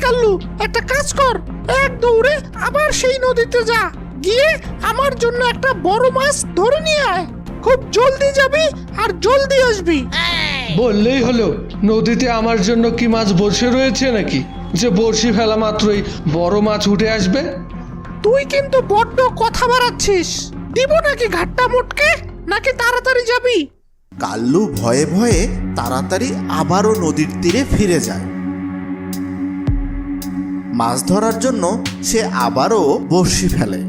কাল্লু একটা কাজ কর। এক দৌড়ে আবার সেই নদীতে যা। গিয়ে আমার জন্য একটা বড় মাছ ধরে নিয়ে আয়। খুব জলদি যাবি আর জলদি আসবি। বললেই হলো নদীতে আমার জন্য কি মাছ বসে রয়েছে নাকি? যে বড়শি ফেলা মাত্রই বড় মাছ উঠে আসবে? তুই কিন্তু বড্ড কথা বাড়াচ্ছিস। দিব নাকি ঘাটটা মোটকে নাকি তাড়াতাড়ি যাবি? কাল্লু ভয়ে ভয়ে তাড়াতাড়ি আবারও নদীর তীরে ফিরে যায়। মাছ ধরার জন্য সে আবারও বড়শি ফেলে।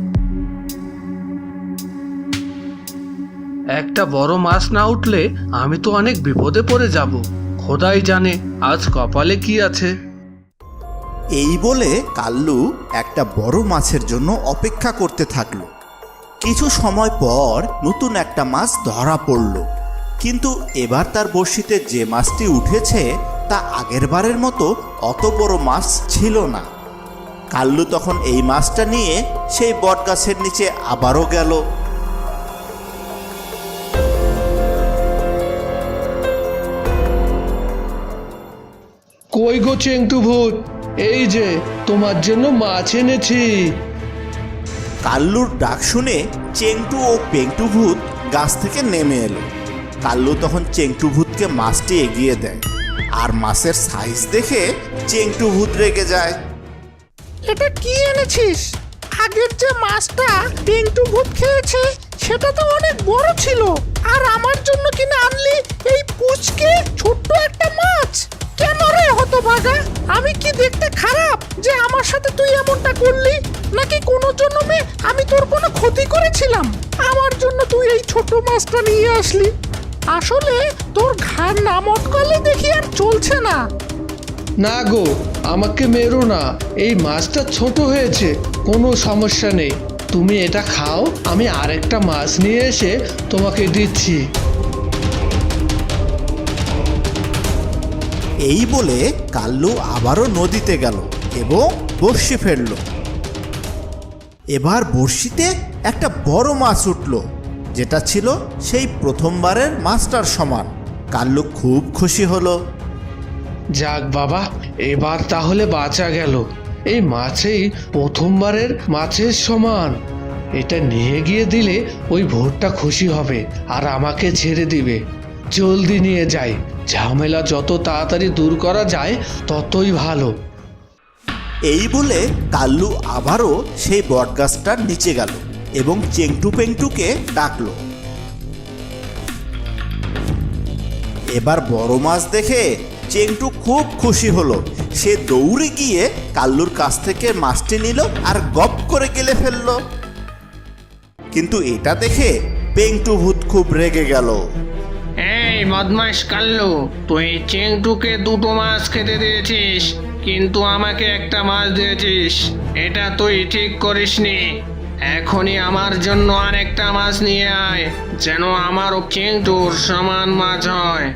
একটা বড় মাছ না উঠলে আমি তো অনেক বিপদে পড়ে যাব। খোদাই জানে আজ কপালে কি আছে। এই বলে কাল্লু একটা বড় মাছের জন্য অপেক্ষা করতে থাকল। কিছু সময় পর নতুন একটা মাছ ধরা পড়ল। কিন্তু এবার তার বড়শিতে যে মাছটি উঠেছে তা আগের বারের মতো অত বড় মাছ ছিল না। কাল্লু তখন এই মাছটা নিয়ে সেই বটগাছের নিচে আবারও গেল। কই গো চেংটু ভূত? এই যে তোমার জন্য মাছ এনেছি। কাল্লুর ডাক শুনে চেংটু ও পেংটু ভূত গাছ থেকে নেমে এলো। কাল্লু তখন চেংটু ভূতকে মাছটি এগিয়ে দেয়। আর মাছের সাইজ দেখে চেংটু ভূত রেগে যায়। এটা কি এনেছিস? আগের যে মাছটা পিন্টু ভূত খেয়েছে, সেটা তো অনেক বড় ছিল। আর আমার জন্য কিনা আনলি এই পুচকে ছোট্ট একটা মাছ? কেন রে হতভাগা? আমি কি দেখতে খারাপ যে আমার সাথে তুই এমনটা করলি? নাকি কোনো জন্মে আমি তোর কোনো ক্ষতি করেছিলাম? আমার জন্য তুই এই ছোট মাছটা নিয়ে আসলি। আসলে তোর ঘাড় না মটকালে দেখি আর চলছে না। না গো আমাকে মেরো না। এই মাছটা ছোট হয়েছে, কোনো সমস্যা নেই। তুমি এটা খাও, আমি আরেকটা মাছ নিয়ে এসে তোমাকে দিচ্ছি। এই বলে কাল্লু আবারও নদীতে গেল এবং বড়শি ফেলল। এবার বড়শিতে একটা বড় মাছ উঠল, যেটা ছিল সেই প্রথমবারের মাছটার সমান। কাল্লু খুব খুশি হলো। যাক বাবা, এবার তাহলে বাঁচা গেল। এই মাছেই প্রথমবারের মাছের সমান। এটা নিয়ে গিয়ে দিলে ওই ভোরটা খুশি হবে আর আমাকে ছেড়ে দিবে। জলদি নিয়ে যাই। ঝামেলা যত তাড়াতাড়ি দূর করা যায়, ততই ভালো। এই বলে কাল্লু আবারও সেই বটগাছটার নিচে গেল এবং চেংটু পেংটুকে ডাকলো। এবার বড় মাছ দেখে চেংটু খুব খুশি হলো। সে দৌড়ে গিয়ে কাল্লুর কাছ থেকে মাছটি নিল আর গপ করে গেলে ফেলল। কিন্তু এটা দেখে পেংটু ভূত খুব রেগে গেল। এই বদমাস কাল্লু, তুই চিংটুকে দুটো মাছ খেতে দিয়েছিস, কিন্তু আমাকে একটা মাছ দিয়েছিস। এটা তুই ঠিক করিসনি। এখনই আমার জন্য আরেকটা মাছ নিয়ে আয়, যেন আমারও চিংটুর সমান মাছ হয়।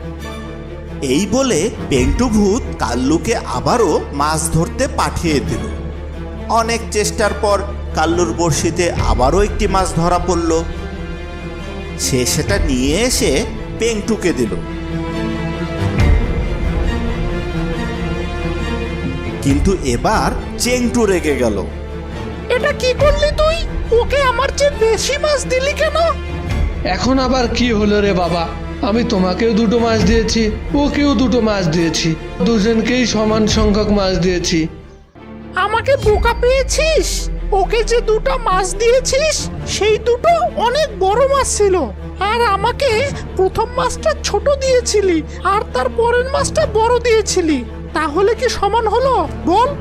এই বলে পেন্টু ভূত কাল্লুকে আবারও মাছ ধরতে পাঠিয়ে দিল। অনেক চেষ্টার পর কাল্লুর বড়শিতে আবারও একটি মাছ ধরা পড়ল। সে সেটা নিয়ে এসে পেংটুকে দিল। কিন্তু এবার চেংটু রেগে গেল। এটা কি করলি তুই? ওকে আমার চেয়ে বেশি মাছ দিলি কেন? এখন আবার কি হলো রে বাবা? আমি তোমাকেও দুটো মাছ দিয়েছি, ওকেও দুটো মাছ দিয়েছি, দুজনকেই সমান সংখ্যক মাছ দিয়েছি। আমাকে বোকা পেয়েছিস? ওকে যে দুটো মাছ দিয়েছিস, সেই দুটো অনেক বড় মাছ ছিল। আর আমাকে প্রথম মাছটা ছোট দিয়েছিলি, আর তার পরের মাছটা বড় দিয়েছিলি। তাহলে কি সমান হলো? বল।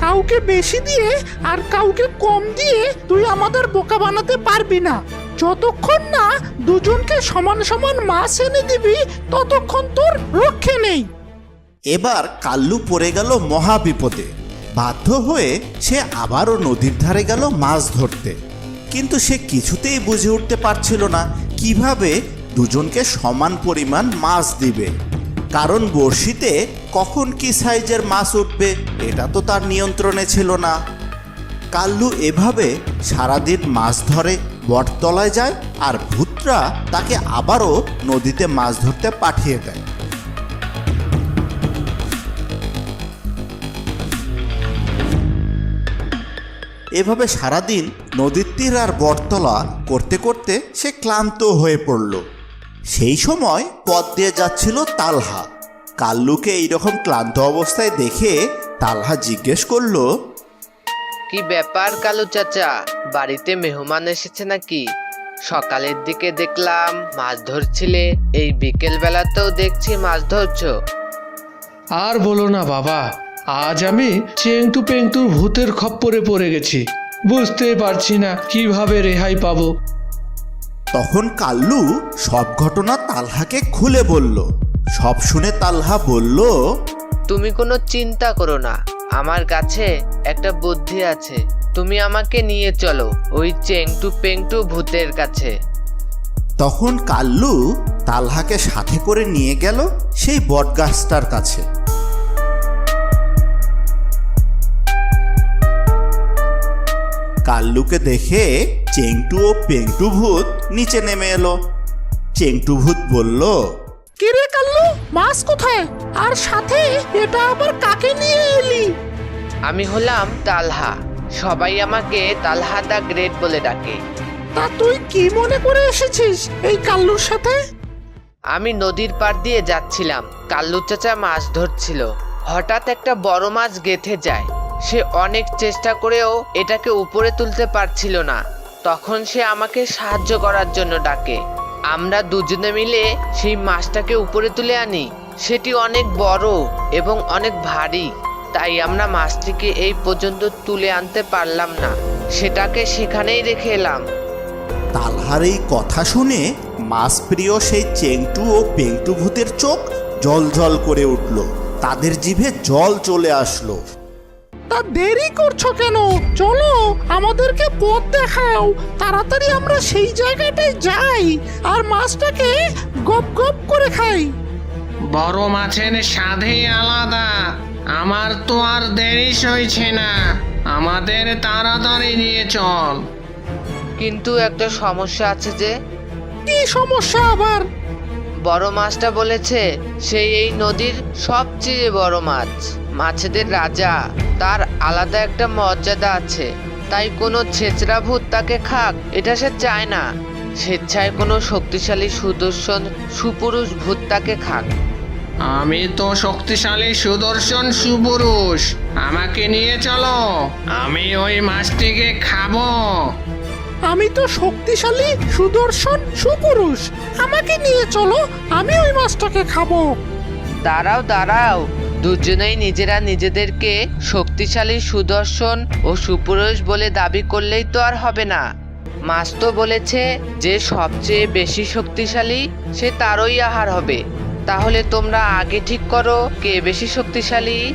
কাউকে বেশি দিয়ে আর কাউকে কম দিয়ে তুই আমাদের বোকা বানাতে পারবি না। যতক্ষণ না দুজনকে সমান সমান মাছ এনে দিবি, ততক্ষণ তোর রক্ষে নেই। এবার কাল্লু পড়ে গেল মহা বিপদে বাধ্য হয়ে সে আবারও নদীর ধারে গেল মাছ ধরতে। কিন্তু সে কিছুতেই বুঝে উঠতে পারছিল না কীভাবে দুজনকে সমান পরিমাণ মাছ দিবে। কারণ বড়শিতে কখন কি সাইজের মাছ উঠবে, এটা তো তার নিয়ন্ত্রণে ছিল না। কাল্লু এভাবে সারাদিন মাছ ধরে বটতলায় যায় আর ভূতরা তাকে আবারও নদীতে মাছ ধরতে পাঠিয়ে দেয়। এভাবে সারাদিন নদীর তীর আর বটতলা করতে করতে সে ক্লান্ত হয়ে পড়ল। সেই সময় পথ দিয়ে যাচ্ছিল তালহা। কাল্লুকে এইরকম ক্লান্ত অবস্থায় দেখে তালহা জিজ্ঞেস করল কি ব্যাপার কালু চাচা? বাড়িতে মেহমান এসেছে নাকি? সকালের দিকে দেখলাম মাছ ধরছিলে এই বিকেল বেলাতেও দেখছি মাছ ধরছো। আর বলো না বাবা আজ আমি চেংটু পেংটুর ভূতের খপ্পরে পড়ে গেছি। বুঝতে পারছি না কীভাবে রেহাই পাবো। তখন কাল্লু সব ঘটনা তালহাকে খুলে বলল। সব শুনে তালহা বলল তুমি কোনো চিন্তা করো না আমার কাছে একটা বুদ্ধি আছে। তুমি আমাকে নিয়ে চলো ওই চেংটু পেংটু ভূতের কাছে। তখন কাল্লু তালহাকে সাথে করে নিয়ে গেল সেই বটগাছটার কাছে। কাল্লুকে দেখে চেংটু ও পেংটু ভূত নিচে নেমে এলো। চেংটু ভূত বলল কিরে কাল্লু মাছ কোথায়? আর সাথে এটা আবার কাকে নিয়ে এলি? আমি হলাম তালহা। সবাই আমাকে তালহা দা গ্রেট বলে ডাকে। তা তুই কি মনে করে এসেছিস এই কাল্লুর সাথে? আমি নদীর পাড় দিয়ে যাচ্ছিলাম। কাল্লু চাচা মাছ ধরছিল। হঠাৎ একটা বড় মাছ গেথে যায়। সে অনেক চেষ্টা করেও এটাকে উপরে তুলতে পারছিল না। তখন সে আমাকে সাহায্য করার জন্য ডাকে। আমরা দুজনে মিলে সেই মাছটাকে উপরে তুলে আনি। সেটি অনেক বড় এবং অনেক ভারী তাই আমরা মাছটিকে এই পর্যন্ত তুলে আনতে পারলাম না। সেটাকে সেখানেই রেখে এলাম। তালহার এই কথা শুনে মাছপ্রিয় সেই চেংটু ও পেংটু ভূতের চোখ জল জল করে উঠল। তাদের জিভে জল চলে আসলো। তা দেরি করছ কেন? চলো আমাদেরকে পথ দেখাও। তাড়াতাড়ি আমরা সেই জায়গাটায় যাই আর মাছটাকে গপ গপ করে খাই। বড় মাছের স্বাদই আলাদা। আমার তো আর দেরি সইছে না। আমাদের তাড়াতাড়ি নিয়ে চল। কিন্তু একটা সমস্যা আছে যে? কি সমস্যা আবার? বড় মাছটা বলেছে সেই এই নদীর সবচেয়ে বড় মাছ। মাছেদের রাজা তার আলাদা একটা মর্যাদা আছে। তাই কোনো ছেচরা ভূত তাকে খাক এটা সে চায় না। স্বেচ্ছায় কোনো শক্তিশালী সুদর্শন সুপুরুষ ভূত তাকে খাক। আমি তো শক্তিশালী সুদর্শন সুপুরুষ। আমাকে নিয়ে চলো। আমি ওই মাছটিকে খাব। আমি তো শক্তিশালী সুদর্শন সুপুরুষ। আমাকে নিয়ে চলো আমি ওই মাছটাকে খাব। দাঁড়াও দাঁড়াও। দুজনেই নিজেরা নিজেদেরকে শক্তিশালী সুদর্শন ও সুপুরুষ বলে দাবি করলেই তো আর হবে না। মাছ তো বলেছে যে সবচেয়ে বেশি শক্তিশালী সে তারই আহার হবে। তাহলে তোমরা আগে ঠিক করো কে বেশি শক্তিশালী।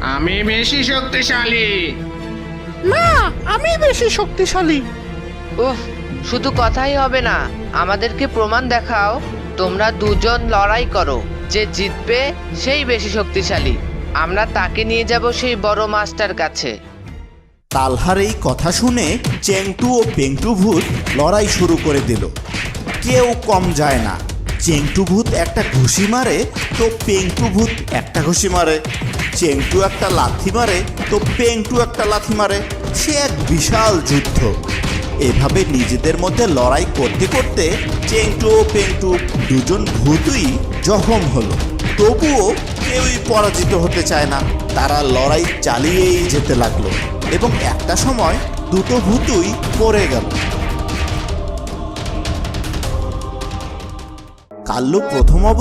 আমি বেশি শক্তিশালী। না আমি বেশি শক্তিশালী। উফ শুধু কথাই হবে না আমাদেরকে প্রমাণ দেখাও তোমরা দুজন লড়াই করো যে জিতবে সেই বেশি শক্তিশালী। আমরা তাকে নিয়ে যাব সেই বড় মাস্টার কাছে। তালহার এই কথা শুনে চেংটু ও পেংটু ভূত লড়াই শুরু করে দিল। কেউ কম যায় না। চেংটু ভূত একটা ঘুষি মারে, তো পেংটু ভূত একটা ঘুষি মারে। চেংটু একটা লাথি মারে, তো পেংটু একটা লাথি মারে। সে এক বিশাল যুদ্ধ। এভাবে নিজেদের মধ্যে লড়াই করতে করতে চেংটু ও পেংটু দুজন ভূতই জখম হলো। তবুও কেউই পরাজিত হতে চায় না। তারা লড়াই চালিয়েই যেতে লাগল এবং একটা সময় দুটো ভূতুই পড়ে গেল। কাল্লু প্রথম অব